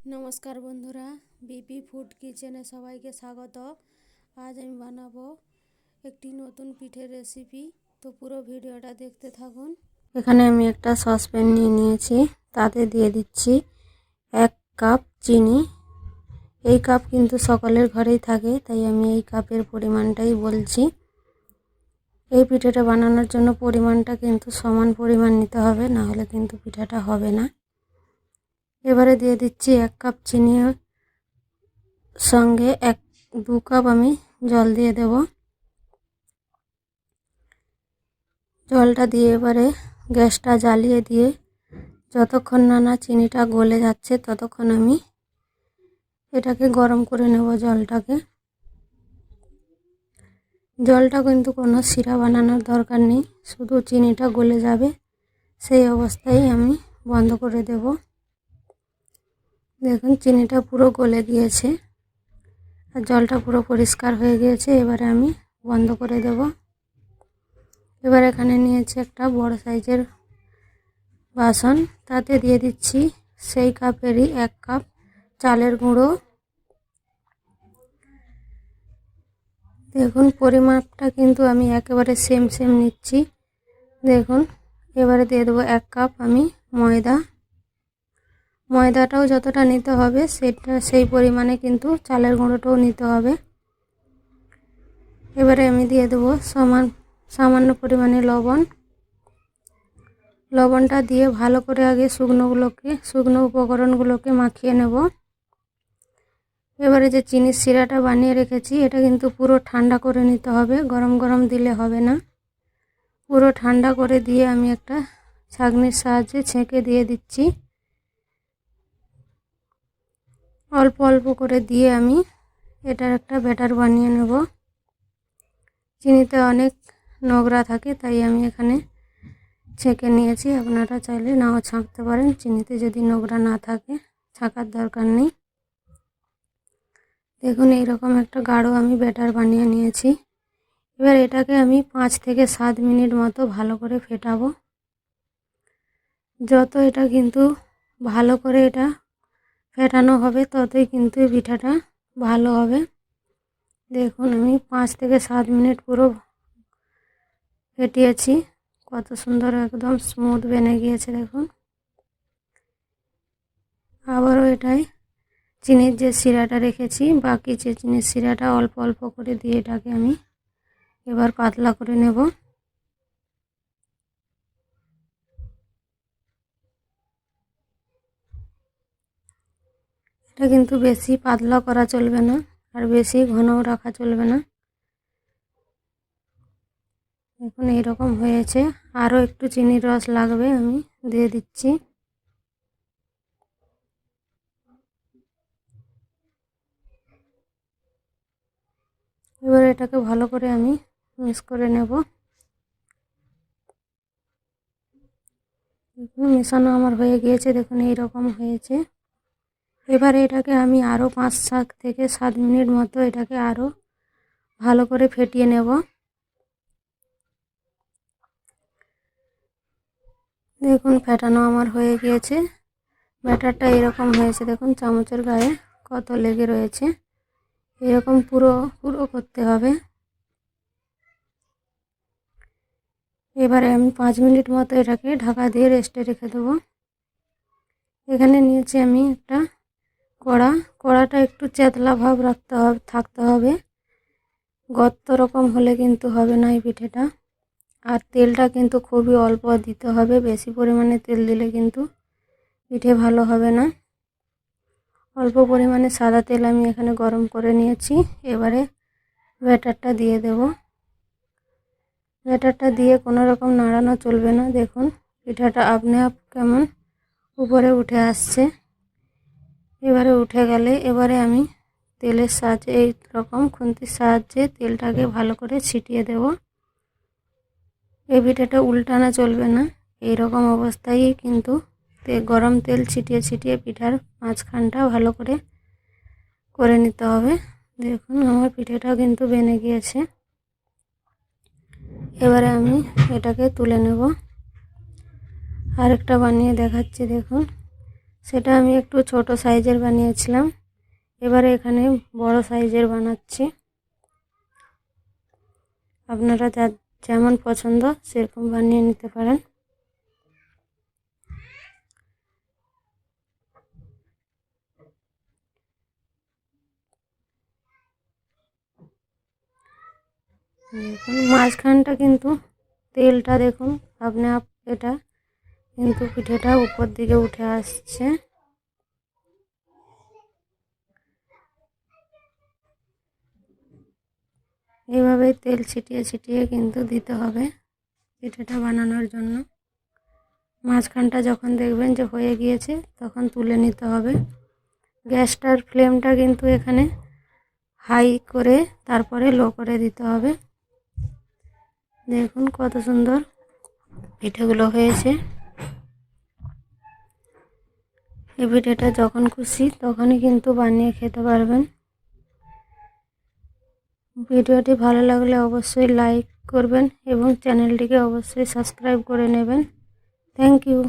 নমস্কার বন্ধুরা, BP food কিচেনে সবাইকে স্বাগত। আজ আমি বানাবো একটি নতুন পিঠের রেসিপি তো পুরো ভিডিওটা দেখতে থাকুন। এখানে আমি একটা সসপ্যান নিয়ে নিয়েছি, তাতে দিয়ে দিচ্ছি এক কাপ চিনি। এই কাপ কিন্তু সকলের ঘরেই থাকে, তাই আমি এই কাপের পরিমাণটাই বলছি। এই পিঠেটা বানানোর জন্য পরিমাণটা কিন্তু সমান পরিমাণ নিতে হবে না হলে কিন্তু পিঠাটা হবে না। এবারে দিয়ে দিচ্ছি এক কাপ চিনি সঙ্গে এক, দু কাপ আমি জল দিয়ে দেব। জলটা দিয়ে এবারে গ্যাসটা জ্বালিয়ে দিয়ে যতক্ষণ না না চিনিটা গলে যাচ্ছে ততক্ষণ আমি এটাকে গরম করে নেব জলটাকে। জলটা কিন্তু কোনো শিরা বানানোর দরকার নেই, শুধু চিনিটা গলে যাবে, সেই অবস্থায় আমি বন্ধ করে দেবো। দেখুন, চিনিটা পুরো গলে গিয়েছে আর জলটা পুরো পরিষ্কার হয়ে গিয়েছে। এবারে আমি বন্ধ করে দেব। এবার এখানে নিয়েছি একটা বড় সাইজের বাসন। তাতে দিয়ে দিচ্ছি সেই কাপেরই এক কাপ চালের গুঁড়ো। দেখুন, পরিমাপটা কিন্তু আমি একেবারে সেম সেম নিচ্ছি। দেখুন, এবারে দিয়ে দেবো এক কাপ আমি ময়দা। ময়দাটাও যতটা নিতে হবে, সেটা সেই পরিমাণে কিন্তু চালের গুঁড়োটাও নিতে হবে। এবারে আমি দিয়ে দেবো সমান, সামান্য পরিমাণে লবণ। লবণটা দিয়ে ভালো করে আগে শুকনোগুলোকে, শুকনো উপকরণগুলোকে মাখিয়ে নেব। এবারে যে চিনির শিরাটা বানিয়ে রেখেছি, এটা কিন্তু পুরো ঠান্ডা করে নিতে হবে, গরম গরম দিলে হবে না। পুরো ঠান্ডা করে দিয়ে আমি একটা ছাগনির সাহায্যে ছেঁকে দিয়ে দিচ্ছি। অল্প অল্প করে দিয়ে আমি এটার একটা ব্যাটার বানিয়ে নেব। চিনিতে অনেক নোংরা থাকে, তাই আমি এখানে ছেঁকে নিয়েছি। আপনারা চাইলে নাও ছাঁকতে পারেন। চিনিতে যদি নোংরা না থাকে, ছাঁকার দরকার নেই। দেখুন, এইরকম একটা গাঢ় আমি ব্যাটার বানিয়ে নিয়েছি। এবার এটাকে আমি পাঁচ থেকে সাত মিনিট মতো ভালো করে ফেটাবো। যত এটা কিন্তু ভালো করে এটা ফেটানো হবে, ততই কিন্তু পিঠাটা ভালো হবে। দেখুন, আমি পাঁচ থেকে সাত মিনিট পুরো ফেটিয়েছি। কত সুন্দর একদম স্মুথ বেনে গিয়েছে, দেখুন। আবারও এটাই চিনির যে শিরাটা রেখেছি, বাকি যে চিনির শিরাটা অল্প অল্প করে দিয়ে এটাকে আমি এবার পাতলা করে নেব। এটা কিন্তু বেশি পাতলা করা চলবে না, আর বেশি ঘনও রাখা চলবে না। এখন এইরকম হয়েছে। আরও একটু চিনির রস লাগবে, আমি দিয়ে দিচ্ছি। এবার এটাকে ভালো করে আমি মিক্স করে নেব। মেশানো আমার হয়ে গিয়েছে, দেখুন এইরকম হয়েছে। এবারে এটাকে আমি আরও পাঁচ সাত থেকে সাত মিনিট মতো এটাকে আরও ভালো করে ফেটিয়ে নেব। দেখুন ফেটানো আমার হয়ে গিয়েছে। ব্যাটারটা এরকম হয়েছে, দেখুন চামচের গায়ে কত লেগে রয়েছে। এরকম পুরো পুরো করতে হবে। এবারে আমি পাঁচ মিনিট মতো এটাকে ঢাকা দিয়ে রেস্টে রেখে দেবো। এখানে নিয়েছি আমি একটা কড়া কড়াটা একটু চেতলা ভাব রাখতে হবে, থাকতে হবে। গর্ত রকম হলে কিন্তু হবে না এই পিঠেটা। আর তেলটা কিন্তু খুবই অল্প দিতে হবে, বেশি পরিমাণে তেল দিলে কিন্তু পিঠে ভালো হবে না। অল্প পরিমাণে সাদা তেল আমি এখানে গরম করে নিয়েছি, এবারে ব্যাটারটা দিয়ে দেব। ব্যাটারটা দিয়ে কোনো রকম নাড়ানো চলবে না, দেখুন পিঠাটা আপনি আপ কেমন উপরে উঠে আসছে। এবারে উঠে গেলে এবারে আমি তেলের সাহায্যে, এই রকম খুন্তির সাহায্যে তেলটাকে ভালো করে ছিটিয়ে দেব। এই পিঠাটা উল্টানো চলবে না এই রকম অবস্থায় কিন্তু গরম তেল ছিটিয়ে ছিটিয়ে পিঠার মাঝখানটা ভালো করে করে নিতে হবে। দেখুন, আমার পিঠেটা কিন্তু বেনে গিয়েছে। এবারে আমি এটাকে তুলে নেব। আরেকটা বানিয়ে দেখাচ্ছি, দেখুন। সেটা আমি একটু ছোট সাইজের বানিয়েছিলাম। এবারে এখানে বড় সাইজের বানাচ্ছি। আপনারা যা, যেমন পছন্দ সেরকম বানিয়ে নিতে পারেন। মাঝখানটা কিন্তু তেলটা দেখুন, আপনি আপ এটা কিন্তু পিঠেটা উপর দিকে উঠে আসছে। এইভাবে তেল ছিটিয়ে ছিটিয়ে কিন্তু দিতে হবে পিঠেটা বানানোর জন্য। মাঝখানটা যখন দেখবেন যে হয়ে গিয়েছে, তখন তুলে নিতে হবে। গ্যাসটার ফ্লেমটা কিন্তু এখানে হাই করে তারপরে লো করে দিতে হবে। দেখুন কত সুন্দর পিঠেগুলো হয়েছে। এই পিঠেটা যখন খুশি তখনই কিন্তু বানিয়ে খেতে পারবেন। ভিডিওটি ভালো লাগলে অবশ্যই লাইক করবেন এবং চ্যানেলটিকে অবশ্যই সাবস্ক্রাইব করে নেবেন। Thank you